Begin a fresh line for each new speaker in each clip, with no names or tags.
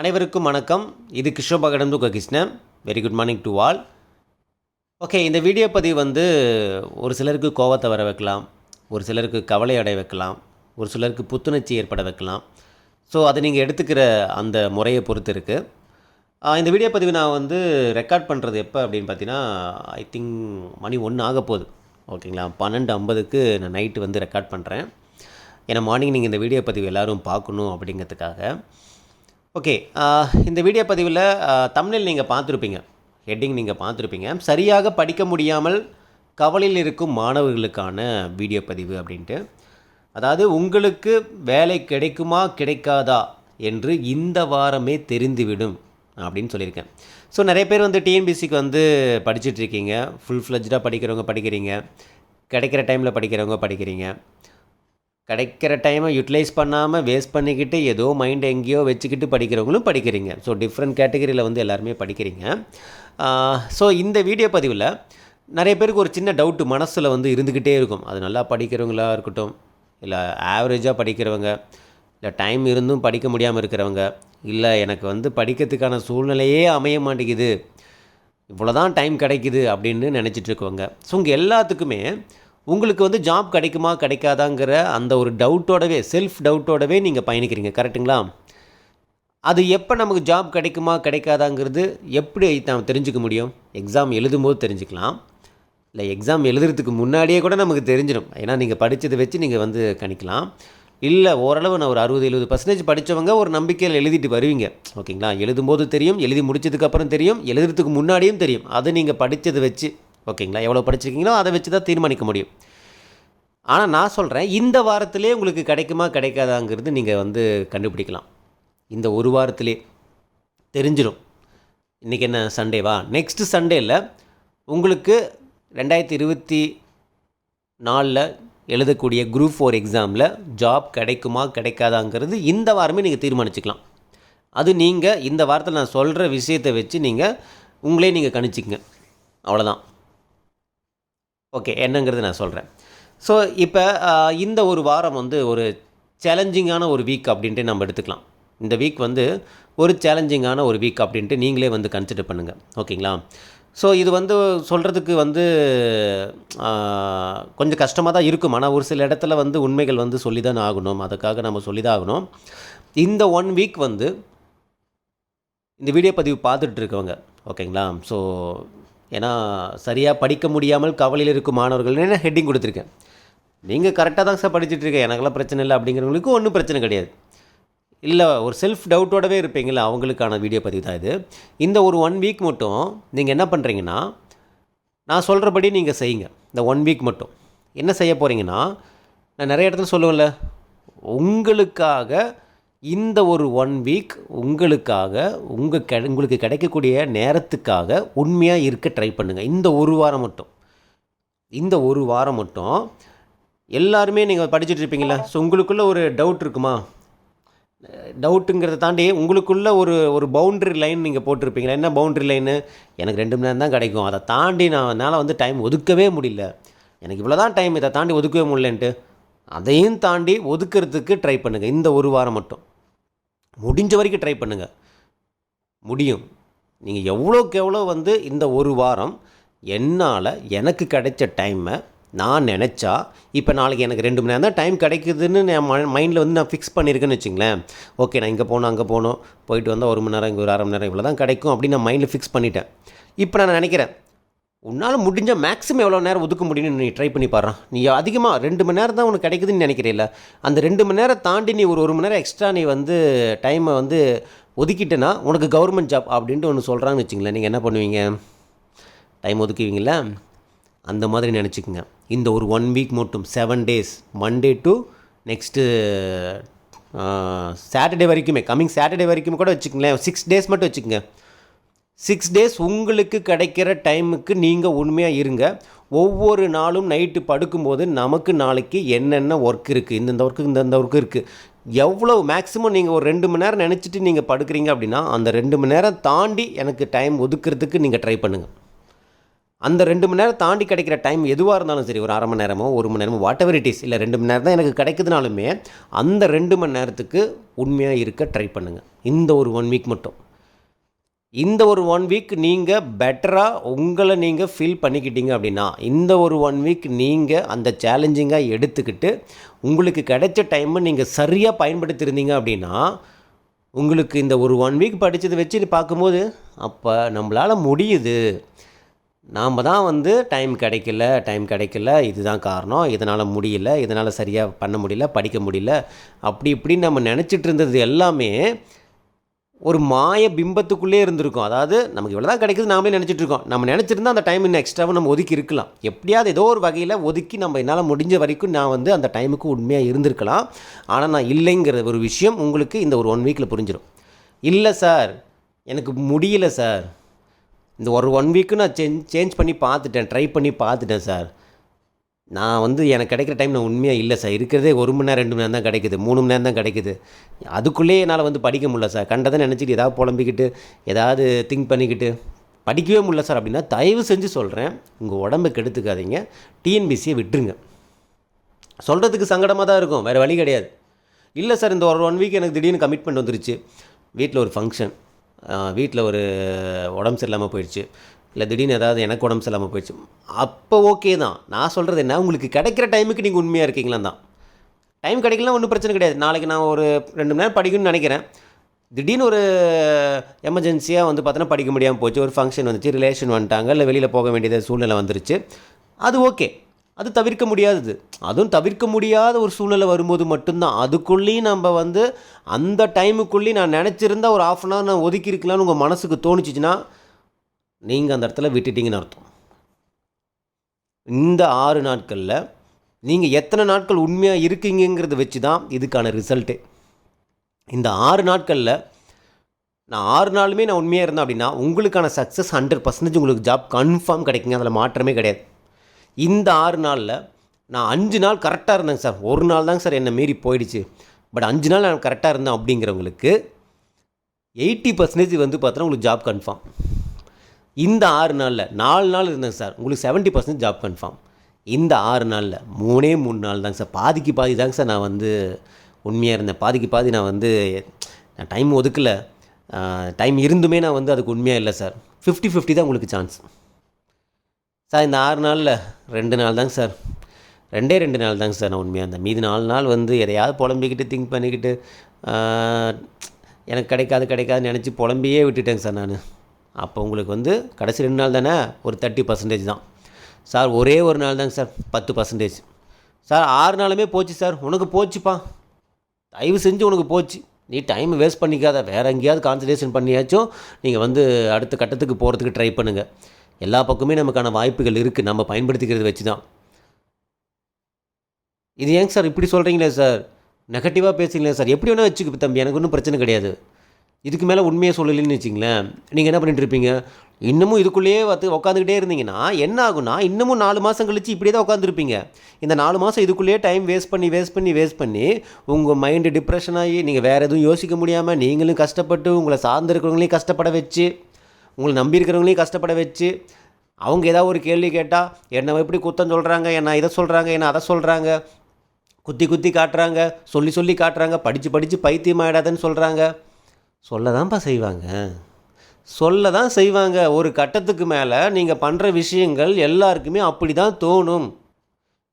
அனைவருக்கும் வணக்கம். இது கிருஷ்ணபகடம் துககிருஷ்ணன் very good morning to all okay இந்த வீடியோ பதிவு வந்து ஒரு சிலருக்கு கோவத்தை வர வைக்கலாம் ஒரு சிலருக்கு கவலை அடைய வைக்கலாம் ஒரு சிலருக்கு புத்துணர்ச்சி ஏற்பட வைக்கலாம். ஸோ அதை நீங்கள் எடுத்துக்கிற அந்த முறையை பொறுத்து இருக்குது இந்த வீடியோ பதிவு நான் வந்து ரெக்கார்ட் பண்ணுறது எப்போ அப்படின்னு பார்த்தீங்கன்னா ஐ திங்க் மணி ஒன்று ஆக போகுது. ஓகேங்களா பன்னெண்டு ஐம்பதுக்கு நான் நைட்டு வந்து ரெக்கார்ட் பண்ணுறேன் ஏன்னா மார்னிங் நீங்கள் இந்த வீடியோ பதிவு எல்லோரும் பார்க்கணும் அப்படிங்கிறதுக்காக. ஓகே இந்த வீடியோ பதிவில் தமிழில் நீங்கள் பார்த்துருப்பீங்க. ஹெட்டிங் நீங்கள் பார்த்துருப்பீங்க. சரியாக படிக்க முடியாமல் கவலையில் இருக்கும் மாணவர்களுக்கான வீடியோ பதிவு அப்படின்ட்டு. அதாவது உங்களுக்கு வேலை கிடைக்குமா கிடைக்காதா என்று இந்த வாரமே தெரிந்துவிடும் அப்படின்னு சொல்லியிருக்கேன். ஸோ நிறைய பேர் வந்து டிஎன்பிசிக்கு வந்து படிச்சுட்ருக்கீங்க ஃபுல் ஃப்ளெஜ்டாக படிக்கிறவங்க படிக்கிறீங்க. கிடைக்கிற டைமில் படிக்கிறவங்க படிக்கிறீங்க. கிடைக்கிற டைமை யூட்டிலைஸ் பண்ணாமல் வேஸ்ட் பண்ணிக்கிட்டு ஏதோ மைண்ட் எங்கேயோ வச்சுக்கிட்டு படிக்கிறவங்களும் படிக்கிறீங்க. ஸோ டிஃப்ரெண்ட் கேட்டகரியில் வந்து எல்லாருமே படிக்கிறீங்க. ஸோ இந்த வீடியோ பதிவில் நிறைய பேருக்கு ஒரு சின்ன டவுட்டு மனசில் வந்து இருந்துக்கிட்டே இருக்கும். அது நல்லா படிக்கிறவங்களாக இருக்கட்டும் இல்லை ஆவரேஜாக படிக்கிறவங்க இல்லை டைம் இருந்தும் படிக்க முடியாமல் இருக்கிறவங்க இல்லை எனக்கு வந்து படிக்கிறதுக்கான சூழ்நிலையே அமைய மாட்டேங்குது இவ்வளோ தான் டைம் கிடைக்குது அப்படின்னு நினச்சிட்டுருக்கோங்க ஸோ உங்கள் எல்லாத்துக்குமே உங்களுக்கு வந்து ஜாப் கிடைக்குமா கிடைக்காதாங்கிற அந்த ஒரு டவுட்டோடவே செல்ஃப் டவுட்டோடவே நீங்கள் பயணிக்கிறீங்க. கரெக்ட்டுங்களா அது எப்போ நமக்கு ஜாப் கிடைக்குமா கிடைக்காதாங்கிறது எப்படி நாம் தெரிஞ்சுக்க முடியும்? எக்ஸாம் எழுதும்போது தெரிஞ்சுக்கலாம். இல்லை எக்ஸாம் எழுதுறதுக்கு முன்னாடியே கூட நமக்கு தெரிஞ்சிடும். ஏன்னா நீங்கள் படித்ததை வச்சு நீங்கள் வந்து கணிக்கலாம். இல்லை ஓரளவு நான் ஒரு அறுபது எழுபது பர்சன்டேஜ் படித்தவங்க ஒரு நம்பிக்கையில் எழுதிட்டு வருவீங்க. ஓகேங்களா? எழுதும்போது தெரியும் எழுதி முடிச்சதுக்கப்புறம் தெரியும் எழுதுறதுக்கு முன்னாடியும் தெரியும். அது நீங்கள் படித்ததை வச்சு ஓகேங்களா? எவ்வளோ படிச்சிருக்கீங்களோ அதை வச்சு தான் தீர்மானிக்க முடியும். ஆனால் நான் சொல்கிறேன் இந்த வாரத்திலே உங்களுக்கு கிடைக்குமா கிடைக்காதாங்கிறது நீங்கள் வந்து கண்டுபிடிக்கலாம். இந்த ஒரு வாரத்திலே தெரிஞ்சிடும் இன்றைக்கி என்ன சண்டேவா? நெக்ஸ்ட் சண்டேயில் உங்களுக்கு ரெண்டாயிரத்தி இருபத்தி நாலில் எழுதக்கூடிய குரூப் ஃபோர் எக்ஸாமில் ஜாப் கிடைக்குமா கிடைக்காதாங்கிறது இந்த வாரமே நீங்கள் தீர்மானிச்சுக்கலாம். அது நீங்கள் இந்த வாரத்தில் நான் சொல்கிற விஷயத்தை வச்சு நீங்கள் உங்களே நீங்கள் கணிச்சிக்கங்க. அவ்வளோதான் ஓகே என்னங்கிறது நான் சொல்கிறேன் ஸோ இப்போ இந்த ஒரு வாரம் வந்து ஒரு சேலஞ்சிங்கான ஒரு வீக் அப்படின்ட்டு நம்ம எடுத்துக்கலாம். இந்த வீக் வந்து ஒரு சேலஞ்சிங்கான ஒரு வீக் அப்படின்ட்டு நீங்களே வந்து கன்சிடர் பண்ணுங்கள் ஓகேங்களா? ஸோ இது வந்து சொல்கிறதுக்கு வந்து கொஞ்சம் கஷ்டமாக தான் இருக்கும். ஆனால் ஒரு சில இடத்துல வந்து உண்மைகள் வந்து சொல்லி தான் ஆகணும். அதுக்காக நம்ம சொல்லி தான் ஆகணும். இந்த ஒன் வீக் வந்து இந்த வீடியோ பதிவு பார்த்துட்ருக்கவங்க ஓகேங்களா? ஸோ ஏன்னா சரியாக படிக்க முடியாமல் கவலையில் இருக்கும் மாணவர்கள்னு ஹெட்டிங் கொடுத்துருக்கேன். நீங்கள் கரெக்டாக தான் சார் படிச்சுட்ருக்கேன் எனக்கெல்லாம் பிரச்சனை இல்லை அப்படிங்கிறவங்களுக்கும் ஒன்றும் பிரச்சனை கிடையாது. இல்லை ஒரு செல்ஃப் டவுட்டோடவே இருப்பீங்களா அவங்களுக்கான வீடியோ பதிவு தான் இது. இந்த ஒரு ஒன் வீக் மட்டும் நீங்கள் என்ன பண்ணுறீங்கன்னா நான் சொல்கிறபடி நீங்கள் செய்யுங்க. இந்த ஒன் வீக் மட்டும். என்ன செய்ய போகிறீங்கன்னா நான் நிறைய இடத்துல சொல்லுவேன்ல உங்களுக்காக இந்த ஒரு ஒன் வீக் உங்களுக்காக உங்கள் கெ உங்களுக்கு கிடைக்கக்கூடிய நேரத்துக்காக உண்மையாக இருக்க ட்ரை பண்ணுங்கள் இந்த ஒரு வாரம் மட்டும். இந்த ஒரு வாரம் மட்டும். எல்லாருமே நீங்கள் படிச்சுட்டு இருப்பீங்களா ஸோ உங்களுக்குள்ளே ஒரு டவுட் இருக்குமா? டவுட்டுங்கிறத தாண்டி உங்களுக்குள்ளே ஒரு ஒரு பவுண்ட்ரி லைன் நீங்கள் போட்டிருப்பீங்களா? என்ன பவுண்ட்ரி லைனு எனக்கு ரெண்டு மணி நேரம் தான் கிடைக்கும். அதை தாண்டி நான் என்னால் வந்து டைம் ஒதுக்கவே முடியல. எனக்கு இவ்வளோ தான் டைம் இதை தாண்டி ஒதுக்கவே முடியலன்ட்டு அதையும் தாண்டி ஒதுக்கிறதுக்கு ட்ரை பண்ணுங்கள் இந்த ஒரு வாரம் மட்டும். முடிஞ்ச வரைக்கும் ட்ரை பண்ணுங்கள் முடியும். நீங்கள் எவ்வளோக்கு எவ்வளோ வந்து இந்த ஒரு வாரம் என்னால் எனக்கு கிடைச்ச டைமை நான் நினச்சா இப்போ நாளைக்கு எனக்கு ரெண்டு மணி நேரம் தான் டைம் கிடைக்குதுன்னு நான் மைண்டில் வந்து நான் ஃபிக்ஸ் பண்ணியிருக்கேன்னு வச்சுங்களேன். ஓகே நான் இங்கே போகணும் அங்கே போகணும் போயிட்டு வந்தால் ஒரு மணி நேரம் இங்கே ஒரு அரை மணி நேரம் இவ்வளோ தான் கிடைக்கும் அப்படின்னு நான் மைண்டில் ஃபிக்ஸ் பண்ணிட்டேன். இப்போ நான் நினைக்கிறேன் உன்னால் முடிஞ்ச மேக்ஸிமம் எவ்வளோ நேரம் ஒதுக்க முடியும்னு நீ ட்ரை பண்ணி பாரு. நீ அதிகமாக ரெண்டு மணி நேரம் தான் உனக்கு கிடைக்குதுன்னு நினைக்கிறீல்ல? அந்த ரெண்டு மணி நேரம் தாண்டி நீ ஒரு ஒரு மணி நேரம் எக்ஸ்ட்ரா நீ வந்து டைமை வந்து ஒதுக்கிட்டேன்னா உனக்கு கவர்மெண்ட் ஜாப் அப்படின்ட்டு ஒன்று சொல்கிறாங்கன்னு வச்சுங்களேன் நீங்கள் என்ன பண்ணுவீங்க? டைம் ஒதுக்குவீங்களா அந்த மாதிரி நினச்சிக்கோங்க. இந்த ஒரு ஒன் வீக் மட்டும் seven days Monday to next Saturday வரைக்குமே கம்மிங் சாட்டர்டே வரைக்கும் கூட வச்சுக்கங்களேன். சிக்ஸ் டேஸ் மட்டும் வச்சுக்கோங்க. சிக்ஸ் டேஸ் உங்களுக்கு கிடைக்கிற டைமுக்கு நீங்கள் உண்மையாக இருங்க. ஒவ்வொரு நாளும் நைட்டு படுக்கும்போது நமக்கு நாளைக்கு என்னென்ன ஒர்க் இருக்குது இந்தந்த ஒர்க்கு இந்தந்த ஒர்க் இருக்குது எவ்வளோ மேக்ஸிமம் நீங்கள் ஒரு ரெண்டு மணி நேரம் நினச்சிட்டு நீங்கள் படுக்கிறீங்க அப்படின்னா அந்த ரெண்டு மணி நேரம் தாண்டி எனக்கு டைம் ஒதுக்கிறதுக்கு நீங்கள் ட்ரை பண்ணுங்கள் அந்த ரெண்டு மணி நேரம் தாண்டி கிடைக்கிற டைம் எதுவாக இருந்தாலும் சரி ஒரு அரை மணி நேரமோ ஒரு மணி நேரமோ வாட் எவர் இட் இஸ் இல்லை ரெண்டு மணி நேரம் தான் எனக்கு கிடைக்குதுனாலுமே அந்த ரெண்டு மணி நேரத்துக்கு உண்மையாக இருக்க ட்ரை பண்ணுங்கள் இந்த ஒரு ஒன் வீக் மட்டும். இந்த ஒரு ஒன் வீக் நீங்கள் பெட்டராக உங்களை நீங்கள் ஃபீல் பண்ணிக்கிட்டீங்க அப்படின்னா இந்த ஒரு ஒன் வீக் நீங்கள் அந்த சேலஞ்சிங்காக எடுத்துக்கிட்டு உங்களுக்கு கிடைச்ச டைமை நீங்கள் சரியாக பயன்படுத்தியிருந்தீங்க அப்படின்னா உங்களுக்கு இந்த ஒரு ஒன் வீக் படித்ததை வச்சு பார்க்கும்போது அப்போ நம்மளால் முடியுது. நாம் தான் வந்து டைம் கிடைக்கல டைம் கிடைக்கல இதுதான் காரணம். இதனால் முடியல இதனால் சரியாக பண்ண முடியல படிக்க முடியல. அப்படி இப்படின்னு நம்ம நினச்சிட்டு இருந்தது எல்லாமே ஒரு மாய பிம்பத்துக்குள்ளே இருந்திருக்கும். அதாவது நமக்கு இவ்வளோ தான் கிடைக்குது நாமளே நினச்சிட்டு இருக்கோம். நம்ம நினச்சிருந்தா அந்த டைம் இன்னும் எக்ஸ்ட்ராவும் நம்ம ஒதுக்கி இருக்கலாம். எப்படியாவது ஏதோ ஒரு வகையில் ஒதுக்கி நம்ம என்னால் முடிஞ்ச வரைக்கும் நான் வந்து அந்த டைமுக்கு உண்மையாக இருந்திருக்கலாம். ஆனால் நான் இல்லைங்கிற ஒரு விஷயம் உங்களுக்கு இந்த ஒரு ஒன் வீக்கில் புரிஞ்சிடும் இல்லை சார் எனக்கு முடியல சார். இந்த ஒரு ஒன் வீக்கு நான் சேஞ்ச் சேஞ்ச் பண்ணி பார்த்துட்டேன் ட்ரை பண்ணி பார்த்துட்டேன் சார். நான் வந்து எனக்கு கிடைக்கிற டைம் நான் உண்மையாக இல்லை சார் இருக்கிறதே ஒரு மணி நேரம் ரெண்டு மணி நேரம் தான் கிடைக்குது. மூணு மணி நேரம் தான் கிடைக்குது. அதுக்குள்ளேயே என்னால் வந்து படிக்க முடியல சார் கண்டதை நினச்சிட்டு ஏதாவது புலம்பிக்கிட்டு ஏதாவது திங்க் பண்ணிக்கிட்டு படிக்கவே முடியல சார் அப்படின்னா தயவு செஞ்சு சொல்கிறேன் உங்கள் உடம்பை கெடுத்துக்காதீங்க. டிஎன்பிசியை விட்டுருங்க. சொல்கிறதுக்கு சங்கடமாக தான் இருக்கும். வேறு வழி கிடையாது. இல்லை சார் இந்த ஒரு ஒன் வீக் எனக்கு திடீர்னு கமிட்மெண்ட் வந்துருச்சு. வீட்டில் ஒரு ஃபங்க்ஷன் வீட்டில் ஒரு உடம்பு சரியில்லாமல் போயிடுச்சு. இல்லை திடீர்னு ஏதாவது எனக்கு உடம்பு சரியில்லாமல் போயிடுச்சு. அப்போ ஓகே தான். நான் சொல்கிறது என்ன? உங்களுக்கு கிடைக்கிற டைமுக்கு நீங்கள் உண்மையாக இருக்கீங்களா தான். டைம் கிடைக்கலாம் ஒன்றும் பிரச்சனை கிடையாது. நாளைக்கு நான் ஒரு ரெண்டு மணி நேரம் படிக்கணும்னு நினைக்கிறேன். திடீர்னு ஒரு எமர்ஜென்சியாக வந்து பார்த்தோன்னா படிக்க முடியாமல் போச்சு. ஒரு ஃபங்க்ஷன் வந்துச்சு ரிலேஷன் வந்துட்டாங்க இல்லை வெளியில் போக வேண்டியது சூழ்நிலை வந்துருச்சு. அது ஓகே அது தவிர்க்க முடியாதது. அதுவும் தவிர்க்க முடியாத ஒரு சூழ்நிலை வரும்போது மட்டும்தான். அதுக்குள்ளேயும் நம்ம வந்து அந்த டைமுக்குள்ளேயும் நான் நினச்சிருந்தா ஒரு ஆஃப் அன் ஹவர் நான் ஒதுக்கி இருக்கலாம்னு உங்கள் மனசுக்கு தோணுச்சுன்னா நீங்கள் அந்த இடத்துல விட்டுட்டீங்கன்னு அர்த்தம். இந்த ஆறு நாட்களில் நீங்கள் எத்தனை நாட்கள் உண்மையாக இருக்கீங்கிறத வச்சு தான் இதுக்கான ரிசல்ட்டு. இந்த ஆறு நாட்களில் நான் ஆறு நாளுமே நான் உண்மையாக இருந்தேன் அப்படின்னா உங்களுக்கான சக்ஸஸ் ஹண்ட்ரட் பர்சன்டேஜ் உங்களுக்கு ஜாப் கன்ஃபார்ம் கிடைக்குங்க. அதில் மாற்றமே கிடையாது. இந்த ஆறு நாளில் நான் அஞ்சு நாள் கரெக்டாக இருந்தேங்க சார். ஒரு நாள் தாங்க சார் என்னை மீறி போயிடுச்சு. பட் அஞ்சு நாள் நான் கரெக்டாக இருந்தேன் அப்படிங்கிறவங்களுக்கு எயிட்டி பர்சன்டேஜ் வந்து பார்த்தோன்னா உங்களுக்கு ஜாப் கன்ஃபார்ம் இந்த ஆறு நாளில் நாலு நாள் இருந்தேன் சார். உங்களுக்கு செவன்ட்டி பர்சன்ட் ஜாப் கன்ஃபார்ம் இந்த ஆறு நாளில் மூணே மூணு நாள் தாங்க சார். பாதிக்கு பாதி தாங்க சார் நான் வந்து உண்மையாக இருந்தேன். பாதிக்கு பாதி நான் வந்து நான் டைம் ஒதுக்கலை. டைம் இருந்துமே நான் வந்து அதுக்கு உண்மையாக இல்லை சார். ஃபிஃப்டி ஃபிஃப்டி தான் உங்களுக்கு சான்ஸ் சார் இந்த ஆறு நாளில் ரெண்டு நாள் தாங்க சார். ரெண்டே ரெண்டு நாள் தாங்க சார் நான் உண்மையாக இருந்தேன். மீதி நாலு நாள் வந்து எதையாவது புலம்பிக்கிட்டு திங்க் பண்ணிக்கிட்டு எனக்கு கிடைக்காது கிடைக்காதுன்னு நினச்சி புலம்பியே விட்டுட்டேங்க சார் நான். அப்போ உங்களுக்கு வந்து கடைசி ரெண்டு நாள் தானே ஒரு தேர்ட்டி பர்சன்டேஜ் தான். சார் ஒரே ஒரு நாள் தாங்க சார் பத்து பர்சன்டேஜ் சார் ஆறு நாளுமே போச்சு சார் உனக்கு போச்சுப்பா. தயவு செஞ்சு உனக்கு போச்சு. நீ டைம் வேஸ்ட் பண்ணிக்காத. வேறு எங்கேயாவது கான்சன்ட்ரேஷன் பண்ணியாச்சும் நீங்கள் வந்து அடுத்த கட்டத்துக்கு போகிறதுக்கு ட்ரை பண்ணுங்கள் எல்லா பக்கமே நமக்கான வாய்ப்புகள் இருக்குது நம்ம பயன்படுத்திக்கிறது வச்சு தான் இது ஏங்க சார் இப்படி சொல்கிறீங்களே சார் நெகட்டிவாக பேசுகிறீங்களே சார் எப்படி வேணால் வச்சுக்கு தம்பி. எனக்கு ஒன்றும் பிரச்சனை கிடையாது. இதுக்கு மேலே உண்மையை சொல்லலைன்னு வச்சிங்களேன் நீங்கள் என்ன பண்ணிட்டு இருப்பீங்க? இன்னமும் இதுக்குள்ளேயே வந்து உட்காந்துக்கிட்டே இருந்தீங்கன்னா என்ன ஆகும்னா இன்னமும் நாலு மாதம் கழிச்சு இப்படியே தான் உட்காந்துருப்பீங்க இந்த நாலு மாதம் இதுக்குள்ளேயே டைம் வேஸ்ட் பண்ணி வேஸ்ட் பண்ணி வேஸ்ட் பண்ணி உங்கள் மைண்டு டிப்ரெஷன் ஆகி நீங்கள் வேறு எதுவும் யோசிக்க முடியாமல் நீங்களும் கஷ்டப்பட்டு உங்களை சார்ந்திருக்கிறவங்களையும் கஷ்டப்பட வச்சு உங்களை நம்பி இருக்கிறவங்களையும் கஷ்டப்பட வச்சு அவங்க ஏதாவது ஒரு கேள்வி கேட்டால் என்னை எப்படி குத்தம் சொல்கிறாங்க என்ன இதை சொல்கிறாங்க என்ன அதை சொல்கிறாங்க குத்தி குத்தி காட்டுறாங்க சொல்லி சொல்லி காட்டுறாங்க படித்து படித்து பைத்தியம் ஆகிடாதுன்னு சொல்கிறாங்க சொல்ல தான்ப்பா செய்வாங்க. சொல்ல தான் செய்வாங்க. ஒரு கட்டத்துக்கு மேலே நீங்கள் பண்ணுற விஷயங்கள் எல்லாருக்குமே அப்படி தான் தோணும்.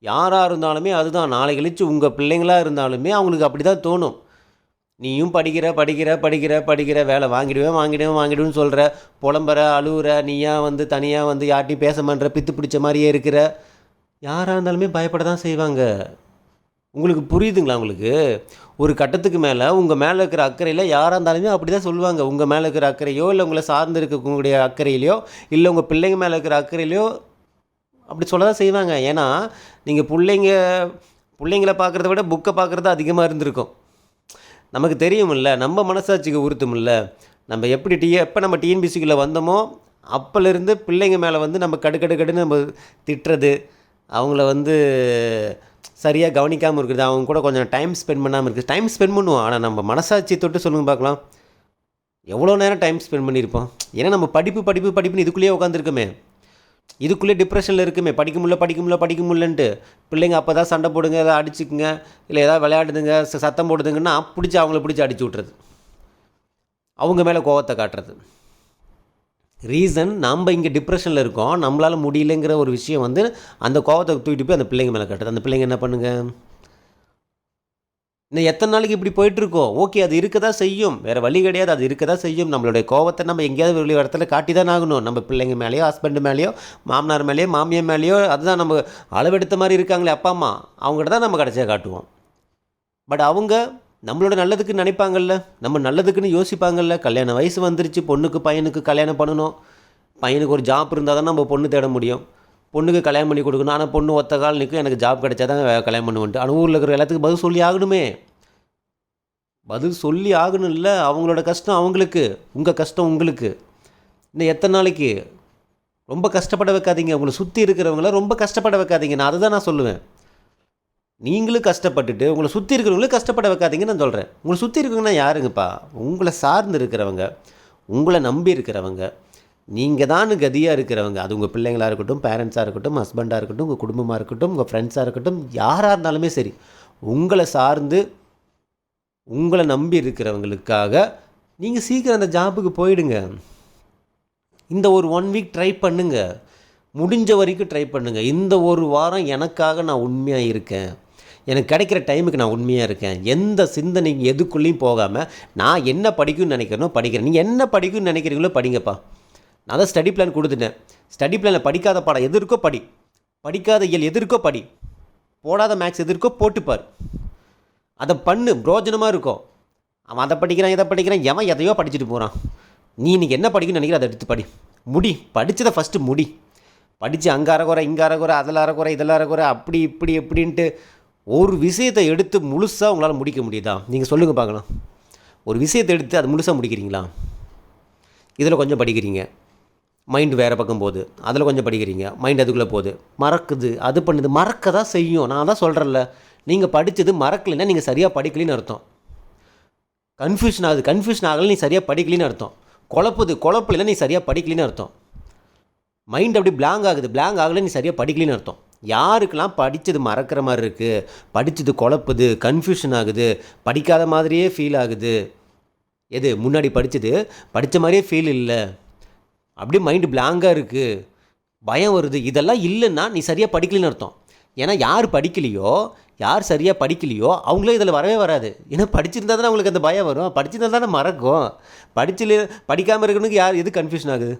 யாராக இருந்தாலுமே அதுதான். நாளை கழிச்சு உங்கள் பிள்ளைங்களாக இருந்தாலுமே அவங்களுக்கு அப்படி தான் தோணும். நீயும் படிக்கிற படிக்கிற படிக்கிற படிக்கிற வேலை வாங்கிடுவேன் வாங்கிடுவேன் வாங்கிடுவேன்னு சொல்கிற புலம்புற அழுவுற நீயா வந்து தனியாக வந்து யார்ட்டையும் பேச மாட்டேற பித்து பிடிச்ச மாதிரியே இருக்கிற யாராக இருந்தாலுமே பயப்பட தான் செய்வாங்க. உங்களுக்கு புரியுதுங்களா உங்களுக்கு? ஒரு கட்டத்துக்கு மேலே உங்கள் மேலே இருக்கிற அக்கறையில் யாராக இருந்தாலுமே அப்படி தான் சொல்லுவாங்க. உங்கள் மேலே இருக்கிற அக்கறையோ இல்லை உங்களை சார்ந்து இருக்கக்கூடிய அக்கறையிலையோ இல்லை உங்கள் பிள்ளைங்க மேலே இருக்கிற அக்கறையிலையோ அப்படி சொல்ல தான் செய்வாங்க. ஏன்னா நீங்கள் பிள்ளைங்க பிள்ளைங்கள பார்க்குறத விட புக்கை பார்க்குறது அதிகமாக இருந்திருக்கும். நமக்கு தெரியுமில்ல நம்ம மனசாட்சிக்கு உறுத்துமில்ல. நம்ம எப்படி டி எப்போ நம்ம டிஎன்பிசிக்குள்ளே வந்தோமோ அப்போலேருந்து பிள்ளைங்க மேலே வந்து நம்ம கடு கடு கடுன்னு நம்ம திட்டுறது அவங்கள வந்து சரியாக கவனிக்காமல் இருக்குது அவங்க கூட கொஞ்சம் டைம் ஸ்பெண்ட் பண்ணாமல் இருக்குது டைம் ஸ்பெண்ட் பண்ணுவோம். ஆனால் நம்ம மனசாட்சி தொட்டு சொல்லுங்க பார்க்கலாம். எவ்வளோ நேரம் டைம் ஸ்பெண்ட் பண்ணியிருப்போம்? ஏன்னா நம்ம படிப்பு படிப்பு படிப்புன்னு இதுக்குள்ளேயே உட்காந்துருக்கோமே இதுக்குள்ளே டிப்ரெஷனில் இருக்குமே. படிக்க முடியல படிக்க முடியல படிக்க முடியலன்ட்டு. பிள்ளைங்க அப்போ தான் சண்டை போடுங்க ஏதாவது அடிச்சுக்குங்க இல்லை ஏதாவது விளையாடுதுங்க ச- சத்தம் போடுதுங்கன்னா பிடிச்சி அவங்கள பிடிச்சி அடிச்சு விட்றது அவங்க மேலே கோவத்தை காட்டுறது. ரீசன் நம்ம இங்கே டிப்ரெஷனில் இருக்கோம். நம்மளால் முடியலைங்கிற ஒரு விஷயம் வந்து அந்த கோவத்தை தூக்கிட்டு போய் அந்த பிள்ளைங்க மேலே காட்டுறது அந்த பிள்ளைங்க என்ன பண்ணுங்க? இன்னும் எத்தனை நாளைக்கு இப்படி போயிட்டுருக்கோம் ஓகே அது இருக்க தான் செய்யும். வேறு வழி கிடையாது. அது இருக்க தான் செய்யும். நம்மளுடைய கோவத்தை நம்ம எங்கேயாவது வெளி இடத்துல காட்டி தான் ஆகணும். நம்ம பிள்ளைங்க மேலேயோ ஹஸ்பண்டு மேலேயோ மாமனார் மேலேயோ மாமியார் மேலேயோ அதுதான் நம்ம அளவெடுத்த மாதிரி இருக்காங்களே அப்பா அம்மா. அவங்ககிட்ட தான் நம்ம கடைசியாக காட்டுவோம். பட் அவங்க நம்மளோட நல்லதுக்கு நினைப்பாங்கல்ல? நம்ம நல்லதுக்குன்னு யோசிப்பாங்கல்ல? கல்யாண வயசு வந்துருச்சு பொண்ணுக்கு பையனுக்கு கல்யாணம் பண்ணணும். பையனுக்கு ஒரு ஜாப் இருந்தால் தான் நம்ம பொண்ணு தேட முடியும். பொண்ணுக்கு கல்யாணம் பண்ணி கொடுக்கணும். ஆனால் பொண்ணு ஒத்த கால் நிற்கும் எனக்கு ஜாப் கிடைச்சா தான் கல்யாணம் பண்ணுவேன்ட்டு. ஆனால் ஊரில் இருக்கிற எல்லாத்துக்கும் பதில் சொல்லி ஆகணுமே. பதில் சொல்லி ஆகணும் இல்லை அவங்களோட கஷ்டம் அவங்களுக்கு. உங்கள் கஷ்டம் உங்களுக்கு. இன்னும் எத்தனை நாளைக்கு? ரொம்ப கஷ்டப்பட வைக்காதீங்க. உங்களை சுற்றி இருக்கிறவங்கள ரொம்ப கஷ்டப்பட வைக்காதீங்க. நான் அதை தான் நான் சொல்லுவேன். நீங்களும் கஷ்டப்பட்டுட்டு உங்களை சுற்றி இருக்கிறவங்களும் கஷ்டப்பட வைக்காதீங்கன்னு நான் சொல்கிறேன் உங்களை சுற்றி இருக்கிறவங்கன்னா யாருங்கப்பா? உங்களை சார்ந்து இருக்கிறவங்க உங்களை நம்பி இருக்கிறவங்க நீங்கள் தான் கதியாக இருக்கிறவங்க. அது உங்கள் பிள்ளைங்களாக இருக்கட்டும் பேரண்ட்ஸாக இருக்கட்டும் ஹஸ்பண்டாக இருக்கட்டும் உங்கள் குடும்பமாக இருக்கட்டும் உங்கள் ஃப்ரெண்ட்ஸாக இருக்கட்டும் யாராக இருந்தாலுமே சரி உங்களை சார்ந்து உங்களை நம்பி இருக்கிறவங்களுக்காக நீங்கள் சீக்கிரம் அந்த ஜாபுக்கு போயிடுங்க. இந்த ஒரு ஒன் வீக் ட்ரை பண்ணுங்கள் முடிஞ்ச வரைக்கும் ட்ரை பண்ணுங்கள் இந்த ஒரு வாரம் எனக்காக நான் உண்மையாக இருக்கேன். எனக்கு கிடைக்கிற டைமுக்கு நான் உண்மையாக இருக்கேன். எந்த சிந்தனை எதுக்குள்ளேயும் போகாமல் நான் என்ன படிக்கணும்னு நினைக்கிறனோ படிக்கிறேன். நீங்கள் என்ன படிக்கணும்னு நினைக்கிறீங்களோ படிங்கப்பா. நான் தான் ஸ்டடி பிளான் கொடுத்துட்டேன். ஸ்டடி பிளானில் படிக்காத பாடம் எது இருக்கோ படி. படிக்காத இயல் எது இருக்கோ படி. போடாத மேக்ஸ் எது இருக்கோ போட்டுப்பார். அதை பண்ணு பிரோஜனமாக இருக்கும். அவன் அதை படிக்கிறான் இதை படிக்கிறான் எவன் எதையோ படிச்சுட்டு போகிறான் நீ இன்றைக்கி என்ன படிக்கணும்னு நினைக்கிற அதை எடுத்து படி. முடி படித்ததை ஃபஸ்ட்டு முடி. படித்து அங்கே அறகுறை இங்கே அறகுறை அதில் அறகுறை இதில் அறகுறை அப்படி இப்படி எப்படின்ட்டு ஒரு விஷயத்தை எடுத்து முழுசாக உங்களால் முடிக்க முடியுதா? நீங்கள் சொல்லுங்கள் பார்க்கலாம். ஒரு விஷயத்தை எடுத்து அதை முழுசாக முடிக்கிறீங்களா? இதில் கொஞ்சம் படிக்கிறீங்க. மைண்டு வேறு பக்கம் போகுது. அதில் கொஞ்சம் படிக்கிறீங்க. மைண்ட் அதுக்குள்ளே போகுது. மறக்குது. அது பண்ணுது. மறக்க தான் செய்யும். நான் தான் சொல்கிறேன்ல நீங்கள் படித்தது மறக்கலைன்னா நீங்கள் சரியாக படிக்கலைன்னு அர்த்தம். கன்ஃபியூஷன் ஆகுது. கன்ஃபியூஷன் ஆகலை நீ சரியாக படிக்கலைன்னு அர்த்தம். குழப்புது குழப்பலைன்னா நீ சரியாக படிக்கலைன்னு அர்த்தம். மைண்ட் அப்படி blank ஆகுது. Blank ஆகலை நீ சரியாக படிக்கலைன்னு அர்த்தம். யாருக்கெல்லாம் படித்தது மறக்கிற மாதிரி இருக்குது படித்தது குழப்புது கன்ஃபியூஷன் ஆகுது படிக்காத மாதிரியே ஃபீல் ஆகுது. எது முன்னாடி படித்தது படித்த மாதிரியே ஃபீல் இல்லை. அப்படியே மைண்டு பிளாங்காக இருக்குது பயம் வருது. இதெல்லாம் இல்லைன்னா நீ சரியாக படிக்கலைன்னு அர்த்தம். ஏன்னா யார் படிக்கலையோ யார் சரியாக படிக்கலையோ அவங்களே இதில் வரவே வராது. ஏன்னா படிச்சிருந்தா தானே அவங்களுக்கு அந்த பயம் வரும். படிச்சிருந்தா தானே மறக்கும். படிச்சு படிக்காமல் இருக்கணுக்கு யார் எது கன்ஃபியூஷன் ஆகுது?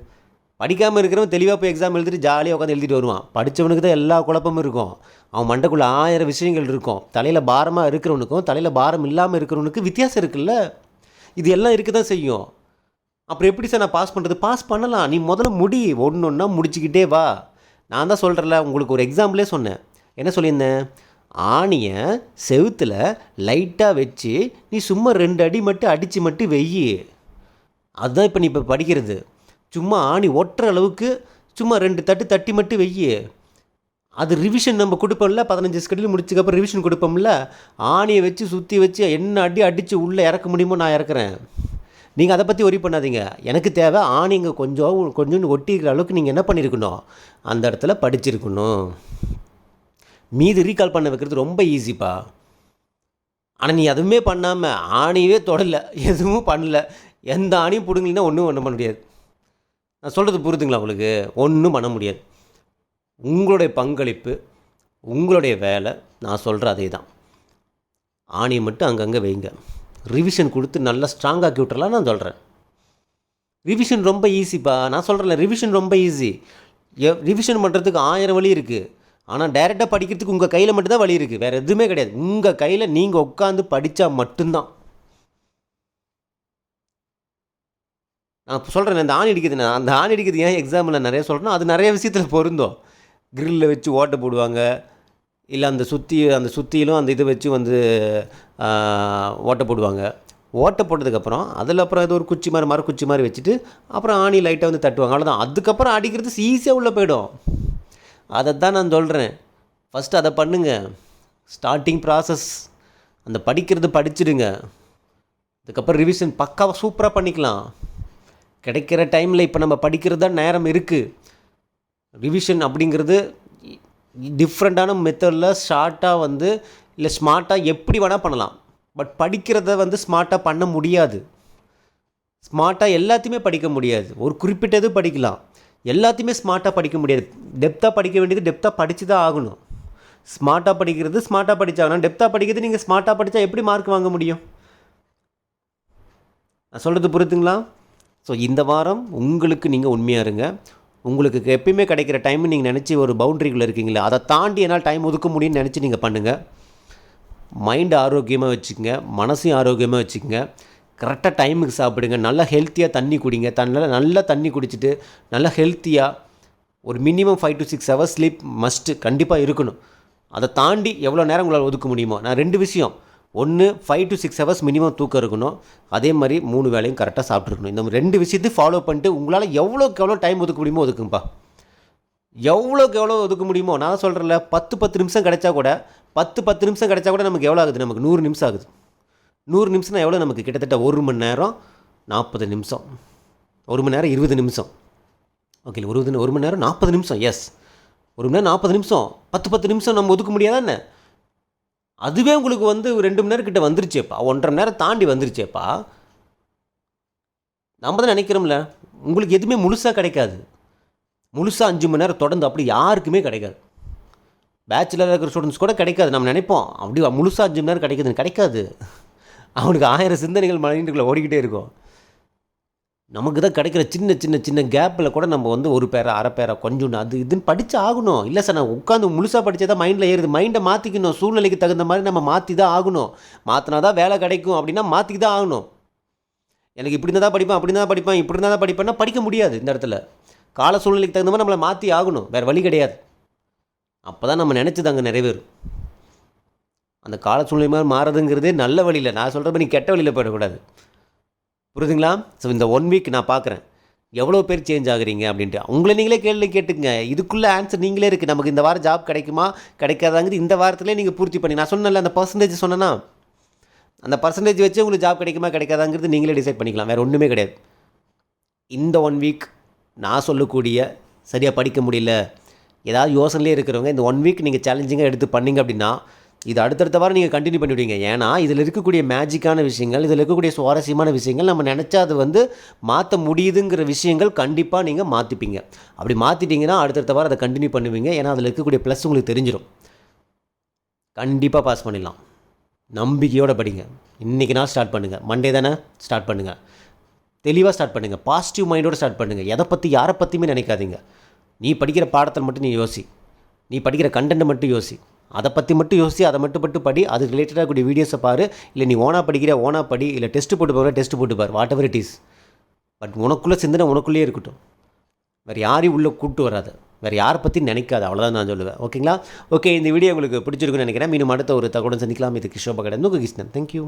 படிக்காமல் இருக்கிறவன் தெளிவாக போய் எக்ஸாம் எழுதிட்டு ஜாலியாக உட்காந்து எழுதிட்டு வருவான். படித்தவனுக்கு தான் எல்லா குழப்பமும் இருக்கும். அவன் மண்டக்குள்ளே ஆயிரம் விஷயங்கள் இருக்கும். தலையில் பாரமாக இருக்கிறவனுக்கும் தலையில் பாரம் இல்லாமல் இருக்கிறவனுக்கு வித்தியாசம் இருக்குல்ல? இது எல்லாம் இருக்க தான் செய்யும். அப்புறம் எப்படி சார் நான் பாஸ் பண்ணுறது பாஸ் பண்ணலாம். நீ முதல்ல முடி. ஒன்று ஒன்றா முடிச்சுக்கிட்டே வா. நான் தான் சொல்கிறேன்ல உங்களுக்கு ஒரு எக்ஸாம்பிளே சொன்னேன். என்ன சொல்லியிருந்தேன்? ஆணியை செவுத்தில் லைட்டாக வச்சு நீ சும்மா ரெண்டு அடி மட்டும் அடித்து மட்டும் வெய்யி அதுதான் இப்போ நீ இப்போ படிக்கிறது. சும்மா ஆணி ஒட்டுற அளவுக்கு சும்மா ரெண்டு தட்டு தட்டி மட்டும் வெய்யி. அது ரிவிஷன் நம்ம கொடுப்போம்ல பதினஞ்சு ஸ்கெடியூல் முடிச்சதுக்கப்புறம் ரிவிஷன் கொடுப்போம்ல ஆணியை வச்சு சுற்றி வச்சு என்ன அடி அடித்து உள்ளே இறக்க முடியுமோ நான் இறக்குறேன். நீங்கள் அதை பற்றி ஒரி பண்ணாதீங்க. எனக்கு தேவை ஆணிங்க கொஞ்சம் கொஞ்சோண்டு ஒட்டிக்கிற அளவுக்கு நீங்கள் என்ன பண்ணியிருக்கணும்? அந்த இடத்துல படிச்சிருக்கணும். மீது ரீகால் பண்ண வைக்கிறது ரொம்ப ஈஸிப்பா ஆனால் நீ எதுவுமே பண்ணாமல் ஆணியவே தொடல. எதுவும் பண்ணல. எந்த ஆணியும் பிடுங்கலினா ஒன்றும் பண்ண முடியாது. நான் சொல்கிறது புரியுதுங்களா உங்களுக்கு? ஒன்றும் பண்ண முடியாது. உங்களுடைய பங்களிப்பு உங்களுடைய வேலை நான் சொல்கிற அதே தான் ஆணியை மட்டும் அங்கங்கே வைங்க. ரிவிஷன் கொடுத்து நல்லா ஸ்ட்ராங்காக்கி விட்டுறலாம் நான் சொல்கிறேன் ரிவிஷன் ரொம்ப ஈஸிப்பா நான் சொல்கிறேன்ல ரிவிஷன் ரொம்ப ஈஸி ரிவிஷன் பண்ணுறதுக்கு ஆயிரம் வழி இருக்குது ஆனால் டைரெக்டாக படிக்கிறதுக்கு உங்கள் கையில் மட்டும்தான் வழி இருக்குது வேறு எதுவுமே கிடையாது. உங்கள் கையில் நீங்கள் உட்காந்து படித்தா மட்டும்தான். நான் சொல்கிறேன் இந்த ஆணி அடிக்கிறது நான் அந்த ஆணி அடிக்கிறது ஏன் எக்ஸாம்பிள் நிறைய சொல்கிறேன்னா அது நிறைய விஷயத்தில் பொருந்தும். கிரில்ல வச்சு ஓட்டை போடுவாங்க. இல்லை அந்த சுற்றி அந்த சுற்றிலும் அந்த இது வச்சு வந்து ஓட்டை போடுவாங்க. ஓட்டை போட்டதுக்கப்புறம் அதில் அப்புறம் ஏதோ ஒரு குச்சி மாதிரி மரக்குச்சி மாதிரி வச்சுட்டு அப்புறம் ஆணி லைட்டாக வந்து தட்டுவாங்க. அவ்வளோதான் அதுக்கப்புறம் அடிக்கிறது ஈஸியாக உள்ளே போயிடும். அதை தான் நான் சொல்கிறேன் ஃபஸ்ட்டு அதை பண்ணுங்கள் ஸ்டார்டிங் ப்ராசஸ் அந்த படிக்கிறது படிச்சிடுங்க. அதுக்கப்புறம் ரிவிஷன் பக்காவாக சூப்பராக பண்ணிக்கலாம். கிடைக்கிற டைமில் இப்போ நம்ம படிக்கிறது தான் நேரம் இருக்குது ரிவிஷன் அப்படிங்கிறது டிஃப்ரெண்ட்டான மெத்தடில் ஷார்ட்டாக வந்து இல்லை ஸ்மார்ட்டாக எப்படி வேணால் பண்ணலாம். பட் படிக்கிறத வந்து ஸ்மார்ட்டாக பண்ண முடியாது. ஸ்மார்ட்டாக எல்லாத்தையுமே படிக்க முடியாது. ஒரு குறிப்பிட்டது படிக்கலாம். எல்லாத்தையுமே ஸ்மார்ட்டாக படிக்க முடியாது. டெப்த்தாக படிக்க வேண்டியது டெப்த்தாக படித்து தான் ஆகணும். ஸ்மார்ட்டாக படிக்கிறது ஸ்மார்ட்டாக படித்தாகணும் டெப்த்தாக படிக்கிறது நீங்கள் ஸ்மார்ட்டாக படித்தா எப்படி மார்க் வாங்க முடியும்? நான் சொல்கிறது புரியுதுங்களா? ஸோ இந்த வாரம் உங்களுக்கு நீங்கள் உண்மையாக இருங்க. உங்களுக்கு எப்பயுமே கிடைக்கிற டைம் நீங்கள் நினச்சி ஒரு பவுண்ட்ரிக்குள்ளே இருக்கீங்களே அதை தாண்டி என்னால் டைம் ஒதுக்க முடியும்னு நினச்சி நீங்கள் பண்ணுங்கள் மைண்டு ஆரோக்கியமாக வச்சுக்கோங்க மனசையும் ஆரோக்கியமாக வச்சுக்கோங்க. கரெக்டாக டைமுக்கு சாப்பிடுங்க நல்லா ஹெல்த்தியாக தண்ணி குடிங்க தன்னால் நல்லா தண்ணி குடிச்சிட்டு நல்லா ஹெல்த்தியாக ஒரு minimum five to six hours sleep must கண்டிப்பாக இருக்கணும். அதை தாண்டி எவ்வளோ நேரம் உங்களால் ஒதுக்க முடியுமோ நான் ரெண்டு விஷயம். ஒன்று five to six hours minimum தூக்கம் இருக்கணும். அதே மாதிரி மூணு வேலையும் கரெக்டாக சாப்பிட்ருக்கணும் இந்த ரெண்டு விஷயத்தையும் ஃபாலோ பண்ணிட்டு உங்களால் எவ்வளோக்கு எவ்வளோ டைம் ஒதுக்க முடியுமோ ஒதுக்குங்கப்பா. எவ்வளோக்கு எவ்வளோ ஒதுக்க முடியுமோ நான் சொல்கிறேன்ல பத்து பத்து நிமிஷம் கிடைச்சா கூட பத்து பத்து நிமிஷம் கிடைச்சா கூட நமக்கு எவ்வளோ ஆகுது? நமக்கு நூறு நிமிஷம் ஆகுது. நூறு நிமிஷம்னா எவ்வளோ நமக்கு கிட்டத்தட்ட ஒரு மணி நேரம் நாற்பது நிமிஷம். ஒரு மணி நேரம் இருபது நிமிஷம். ஓகே ஒரு ஒரு மணி நேரம் நாற்பது நிமிஷம். எஸ் ஒரு மணி நேரம் நாற்பது நிமிஷம். பத்து பத்து நிமிஷம் நம்ம ஒதுக்க முடியாதானே அதுவே உங்களுக்கு வந்து ரெண்டு மணி நேரம் கிட்ட வந்துருச்சேப்பா. ஒன்றரை மணி நேரம் தாண்டி வந்துருச்சேப்பா. நம்ம தான் நினைக்கிறோம்ல உங்களுக்கு எதுவுமே முழுசாக கிடைக்காது. முழுசாக அஞ்சு மணி நேரம் தொடர்ந்து அப்படி யாருக்குமே கிடைக்காது. பேச்சுலர் இருக்கிற ஸ்டூடெண்ட்ஸ் கூட கிடைக்காது. நம்ம நினைப்போம் அப்படி முழுசாக அஞ்சு மணி நேரம் கிடைக்குதுன்னு கிடைக்காது. அவனுக்கு ஆயிரம் சிந்தனைகள் மைண்டுக்குள்ளே ஓடிக்கிட்டே இருக்கும். நமக்கு தான் கிடைக்கிற சின்ன சின்ன சின்ன கேப்பில் கூட நம்ம வந்து ஒரு பேரை அரை பேரை கொஞ்சம் அது இதுன்னு படித்து ஆகணும். இல்லை சார் நான் உட்காந்து முழுசாக படித்தா தான் மைண்டில் ஏறுது. மைண்டை மாற்றிக்கணும் சூழ்நிலைக்கு தகுந்த மாதிரி நம்ம மாற்றி தான் ஆகணும். மாற்றினா தான் வேலை கிடைக்கும். அப்படின்னா மாற்றி தான் ஆகணும். எனக்கு இப்படி இருந்தால் தான் படிப்பேன் அப்படி தான் படிப்பேன் இப்படி இருந்தால் தான் படிப்பேன்னா படிக்க முடியாது இந்த இடத்துல. கால சூழ்நிலைக்கு தகுந்த மாதிரி நம்மளை மாற்றி ஆகணும். வேறு வழி கிடையாது. அப்போ தான் நம்ம நினச்சது அங்கே நிறைவேறும். அந்த கால சூழ்நிலை மாதிரி மாறுறதுங்கிறதே நல்ல வழியில் நான் சொல்கிற மாதிரி கெட்ட வழியில் போயிடக்கூடாது. புரியுதுங்களா? ஸோ இந்த ஒன் வீக் நான் பார்க்குறேன். எவ்வளோ பேர் சேஞ்ச் ஆகுறீங்க அப்படின்ட்டு. உங்களை நீங்களே கேள்வி கேட்டுங்க இதுக்குள்ளே ஆன்சர் நீங்களே இருக்குது நமக்கு இந்த வாரம் ஜாப் கிடைக்குமா? கிடைக்காதாங்கிறது இந்த வாரத்திலே நீங்கள் பூர்த்தி பண்ணி. நான் சொன்னல அந்த பர்சன்டேஜ் சொன்னேன்னா அந்த பர்சன்டேஜ் வச்சு உங்களுக்கு ஜாப் கிடைக்குமா? கிடைக்காதாங்கிறது நீங்களே டிசைட் பண்ணிக்கலாம். வேறு ஒன்றுமே கிடையாது. இந்த ஒன் வீக் நான் சொல்லக்கூடிய சரியாக படிக்க முடியல ஏதாவது யோசனையிலே இருக்கிறவங்க இந்த ஒன் வீக் நீங்கள் சேலஞ்சிங்காக எடுத்து பண்ணீங்க அப்படின்னா இது அடுத்தடுத்த வாரம் நீங்கள் கண்டினியூ பண்ணிவிடுங்க ஏன்னா இதில் இருக்கக்கூடிய மேஜிக்கான விஷயங்கள் இதில் இருக்கக்கூடிய சுவாரஸ்யமான விஷயங்கள் நம்ம நினச்சா அது வந்து மாற்ற முடியுதுங்கிற விஷயங்கள் கண்டிப்பாக நீங்கள் மாற்றிப்பீங்க அப்படி மாற்றிட்டீங்கன்னா அடுத்தடுத்த வாரம் அதை கண்டினியூ பண்ணுவீங்க. ஏன்னா அதில் இருக்கக்கூடிய ப்ளஸ் உங்களுக்கு தெரிஞ்சிடும் கண்டிப்பாக பாஸ் பண்ணிடலாம். நம்பிக்கையோடு படிங்க. இன்றைக்கி நாள் ஸ்டார்ட் பண்ணுங்கள் மண்டே தானே? ஸ்டார்ட் பண்ணுங்கள் தெளிவாக ஸ்டார்ட் பண்ணுங்கள் பாசிட்டிவ் மைண்டோடு ஸ்டார்ட் பண்ணுங்கள் எதை பற்றி யாரை பற்றியுமே நினைக்காதீங்க. நீ படிக்கிற பாடத்தில் மட்டும் நீ யோசி. நீ படிக்கிற கண்டென்ட்டை மட்டும் யோசி. அதை பற்றி மட்டும் யோசி அதை மட்டும் மட்டும் படி அது ரிலேட்டடாக கூடிய வீடியோஸை பாரு. இல்லை நீ ஓனாக படிக்கிற ஓனாக படி. இல்லை டெஸ்ட் போட்டு பாரு டெஸ்ட் போட்டு பாரு. Whatever it is but உனக்குள்ளே சிந்தனை உனக்குள்ளேயே இருக்கட்டும். வேறு யாரையும் உள்ளே கூப்பிட்டு வராது. வேறு யாரை பற்றி நினைக்காது. அவ்வளோதான் நான் சொல்லுவேன். ஓகேங்களா ஓகே இந்த வீடியோ உங்களுக்கு பிடிச்சிருக்குன்னு நினைக்கிறேன். மீண்டும் அடுத்த ஒரு தகவலும் சந்திக்கலாம். இது கிஷோபா கடை கிருஷ்ணன். தேங்க்யூ